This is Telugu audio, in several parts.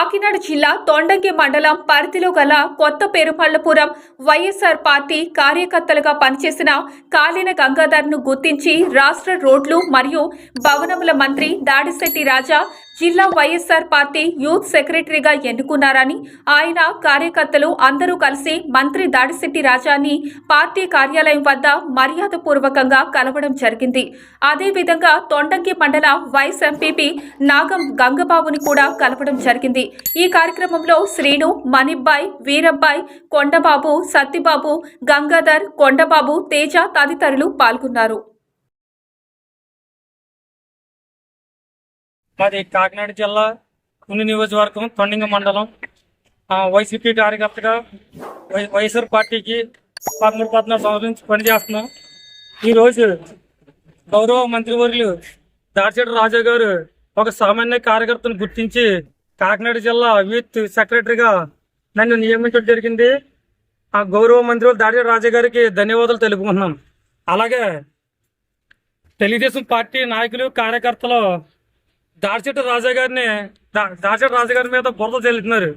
కాకినాడ జిల్లా తొండంగి మండలం పరిధిలో గల కొత్త పెరుమళ్ళపురం వైఎస్ఆర్ పార్టీ కార్యకర్తలుగా పనిచేసిన కాలిన గంగాధర్ను గుర్తించి రాష్ట్ర రోడ్లు మరియు భవనముల మంత్రి దాడిశెట్టి రాజా జిల్లా వైఎస్ఆర్ పార్టీ యూత్ సెక్రటరీగా ఎన్నుకున్నారని ఆయన కార్యకర్తలు అందరూ కలిసి మంత్రి దాడిశెట్టి రాజాని పార్టీ కార్యాలయం వద్ద మర్యాదపూర్వకంగా కలవడం జరిగింది. అదేవిధంగా తొండంకి మండల వైస్ ఎంపీపీ నాగం గంగబాబుని కూడా కలవడం జరిగింది. ఈ కార్యక్రమంలో శ్రీను మణిబ్బాయ్ వీరబ్బాయ్ కొండబాబు సత్తిబాబు గంగాధర్ కొండబాబు తేజ తదితరులు పాల్గొన్నారు. మాది కాకినాడ జిల్లా కుని నియోజకవర్గం తొండింగ మండలం. వైసీపీ కార్యకర్తగా వై వైఎస్ఆర్ పార్టీకి పదమూడు పద్నాలుగు సంవత్సరాల నుంచి పనిచేస్తున్నాం. ఈరోజు గౌరవ మంత్రివర్యులు దాడిచెడు రాజా గారు ఒక సామాన్య కార్యకర్తను గుర్తించి కాకినాడ జిల్లా యూత్ సెక్రటరీగా నన్ను నియమించడం జరిగింది. ఆ గౌరవ మంత్రి దాడి రాజా గారికి ధన్యవాదాలు తెలుపుకుంటున్నాం. అలాగే తెలుగుదేశం పార్టీ నాయకులు కార్యకర్తలు దాడిచెట్టు రాజా గారిని దా- దాడిచెట్టు రాజా గారి మీద బురద చెల్లుతున్నారు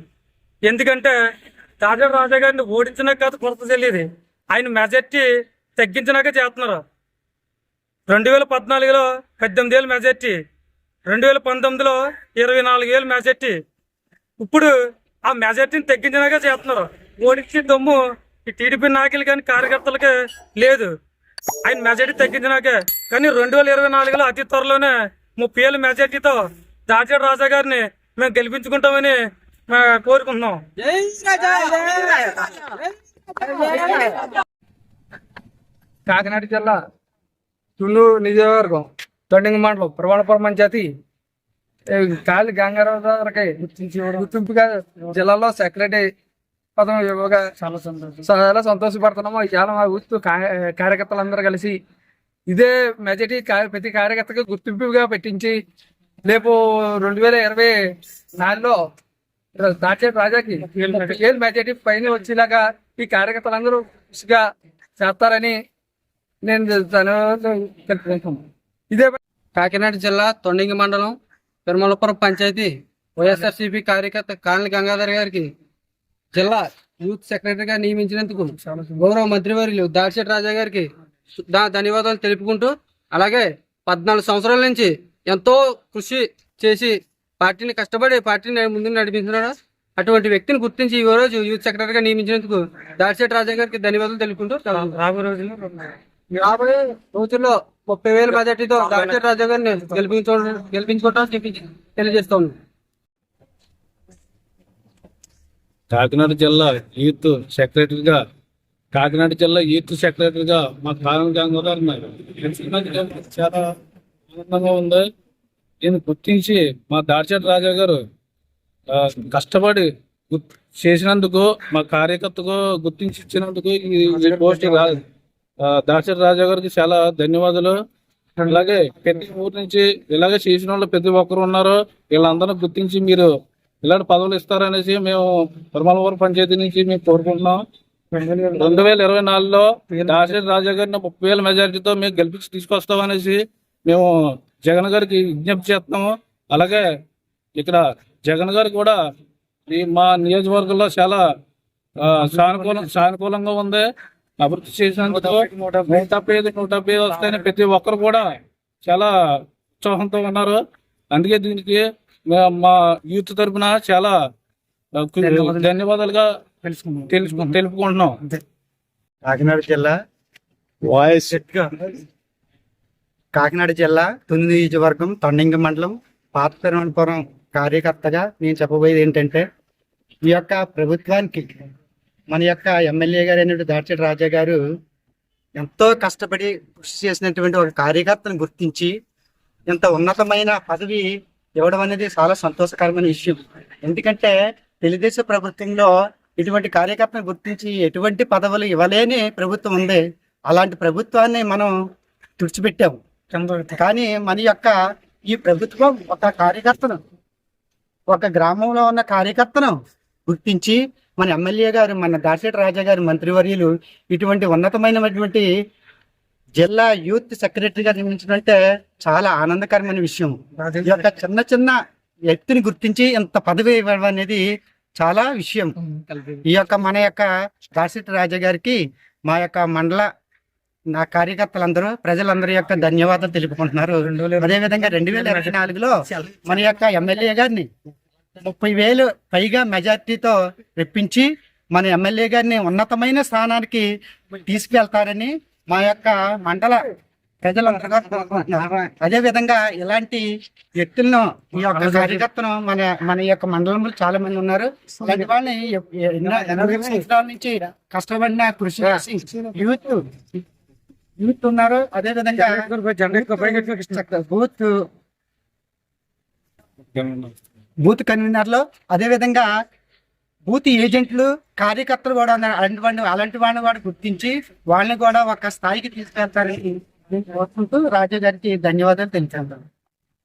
ఎందుకంటే దాడిచెట్టు రాజా గారిని ఓడించినాక కాదు బురద చెల్లేది ఆయన మెజార్టీ తగ్గించినాక చేస్తున్నారు. రెండు వేల పద్నాలుగులో పద్దెనిమిది ఏళ్ళు మెజార్టీ రెండు వేల పంతొమ్మిదిలో ఇరవై నాలుగు ఏళ్ళు మెజార్టీ. ఇప్పుడు ఆ మెజార్టీని తగ్గించినాక చేస్తున్నారు. ఓడించి దమ్ము ఈ టీడీపీ నాయకులు కానీ కార్యకర్తలకి లేదు. ఆయన మెజార్టీ తగ్గించినాకే. కానీ రెండు వేల ఇరవై నాలుగులో అతి త్వరలోనే ముప్పై ఏళ్ళ మెజార్టీతో దాచేడు రాజా గారిని మేము గెలిపించుకుంటామని మేము కోరుకుంటున్నాం. కాకినాడ జిల్లా తుళ్ళూరు నియోజకవర్గం తొండింగ మండలం ప్రవణపురం పంచాయతీ. కాళీ గంగారావు గారికి గుర్తింపుగా జిల్లాలో సెక్రటరీ పదం ఇవ్వగా చాలా సంతోషం. చాలా సంతోషపడుతున్నాము. ఇవాళ మా కార్యకర్తలందరూ కలిసి ఇదే మెజార్టీ ప్రతి కార్యకర్తకు గుర్తింపుగా పెట్టించి రేపు రెండు వేల ఇరవై నాలుగులో దాచేటి రాజాకి ఏం మెజార్టీ పైన వచ్చేలాగా ఈ కార్యకర్తలందరూ కృషిగా చేస్తారని నేను ధన్యవాదాలు తెలుపుకుంటున్నాను. ఇదే కాకినాడ జిల్లా తొండింగి మండలం పెరుమలపురం పంచాయతీ వైఎస్ఆర్సీపీ కార్యకర్త కాలనీ గంగాధర్ గారికి జిల్లా యూత్ సెక్రటరీగా నియమించినందుకు గౌరవ మంత్రివర్యులు దాడిశెట్టి రాజా గారికి ధన్యవాదాలు తెలుపుకుంటూ అలాగే పద్నాలుగు సంవత్సరాల నుంచి ఎంతో కృషి చేసి పార్టీని కష్టపడి పార్టీని ముందుకు నడిపించినాడు అటువంటి వ్యక్తిని గుర్తించి ఈ రోజు యూత్ సెక్రటరీగా నియమించినందుకు దాడిశెట్టి రాజా గారికి ధన్యవాదాలు తెలుపుకుంటూ రాబోయే రోజుల్లో రాబోయే రోజుల్లో ముప్పై వేల బడ్జెట్తో దాడిశెట్టి రాజా గారిని గెలిపించుకోవడం గెలిపించుకోవటం తెలియజేస్తా తెలియజేస్తాను కాకినాడ జిల్లా యూత్ సెక్రటరీగా కాకినాడ జిల్లా యూత్ సెక్రటరీగా మా కారణ గంగాధర్ ఉన్నారు. చాలా ఆనందంగా ఉంది. దీన్ని గుర్తించి మా దాడిచేట రాజా గారు కష్టపడి గుర్తు చేసినందుకు మా కార్యకర్తకు గుర్తించి ఇచ్చినందుకు ఈ పోస్ట్ దాడిచేట రాజా గారికి చాలా ధన్యవాదాలు. అలాగే ప్రతి ఊరి నుంచి ఇలాగే చేసిన వాళ్ళు ప్రతి ఒక్కరు ఉన్నారు. వీళ్ళందరూ గుర్తించి మీరు ఇలాంటి పదవులు ఇస్తారనేసి మేము తిరుమలవరం పంచాయతీ నుంచి మేము కోరుకుంటున్నాం. రెండు వేల ఇరవై నాలుగులో దాశరథి రాజా గారిని ముప్పై వేల మెజారిటీతో మేము గెలిపించి తీసుకొస్తామనేసి మేము జగన్ గారికి విజ్ఞప్తి చేస్తున్నాము. అలాగే ఇక్కడ జగన్ గారు కూడా ఈ మా నియోజకవర్గంలో చాలా సానుకూలం సానుకూలంగా ఉంది. అభివృద్ధి చేసినందుకు నూట డెబ్బై ఐదు నూట డెబ్బై ఐదు వస్తాయని ప్రతి ఒక్కరు కూడా చాలా ఉత్సాహంతో ఉన్నారు. అందుకే దీనికి మే- యూత్ తరపున చాలా ధన్యవాదాలుగా తెలుసుకుందాం. తెలుసు తెలుపుకుంటున్నాం. కాకినాడ జిల్లా వాయిస్ కాకినాడ జిల్లా తుని నియోజకవర్గం తొండంగి మండలం పాత పెరుమలపురం కార్యకర్తగా నేను చెప్పబోయేది ఏంటంటే ఈ యొక్క ప్రభుత్వానికి మన యొక్క ఎమ్మెల్యే గారు అయినటువంటి దాడిచెడి రాజా గారు ఎంతో కష్టపడి కృషి చేసినటువంటి ఒక కార్యకర్తను గుర్తించి ఇంత ఉన్నతమైన పదవి ఇవ్వడం అనేది చాలా సంతోషకరమైన విషయం. ఎందుకంటే తెలుగుదేశం ప్రభుత్వంలో ఇటువంటి కార్యకర్తను గుర్తించి ఎటువంటి పదవులు ఇవ్వలేని ప్రభుత్వం ఉంది. అలాంటి ప్రభుత్వాన్ని మనం తుడిచిపెట్టాము. కానీ మన యొక్క ఈ ప్రభుత్వం ఒక కార్యకర్తను ఒక గ్రామంలో ఉన్న కార్యకర్తను గుర్తించి మన ఎమ్మెల్యే గారు మన దాశెట్టి రాజా గారి మంత్రివర్యులు ఇటువంటి ఉన్నతమైనటువంటి జిల్లా యూత్ సెక్రటరీగా నియమించడం చాలా ఆనందకరమైన విషయం. ఈ యొక్క చిన్న చిన్న వ్యక్తిని గుర్తించి ఇంత పదవి ఇవ్వడం అనేది చాలా విషయం. ఈ యొక్క మన యొక్క దాసిటి రాజా గారికి మా యొక్క మండల నా కార్యకర్తలందరూ ప్రజలందరి యొక్క ధన్యవాదాలు తెలుపుకుంటున్నారు. అదేవిధంగా రెండు వేల ఇరవై నాలుగులో మన యొక్క ఎమ్మెల్యే గారిని ముప్పై వేలు పైగా మెజార్టీతో రెప్పించి మన ఎమ్మెల్యే గారిని ఉన్నతమైన స్థానానికి తీసుకెళ్తారని మా యొక్క మండల ప్రజలందరూ. అదే విధంగా ఇలాంటి వ్యక్తులను ఈ యొక్క కార్యకర్తను మన మన యొక్క మండలంలో చాలా మంది ఉన్నారు. ఇలాంటి వాళ్ళని ఎనభై సంవత్సరాల నుంచి కష్టపడిన కృషి చేసి యూత్ యూత్ ఉన్నారు. అదే విధంగా బూత్ బూత్ కన్వీనర్లు అదే విధంగా బూత్ ఏజెంట్లు కార్యకర్తలు కూడా అలాంటి వాడిని అలాంటి వాళ్ళని కూడా గుర్తించి వాళ్ళని కూడా ఒక స్థాయికి తీసుకెళ్తారని రాజా గారికి ధన్యవాదాలు తెలియజేస్తాను.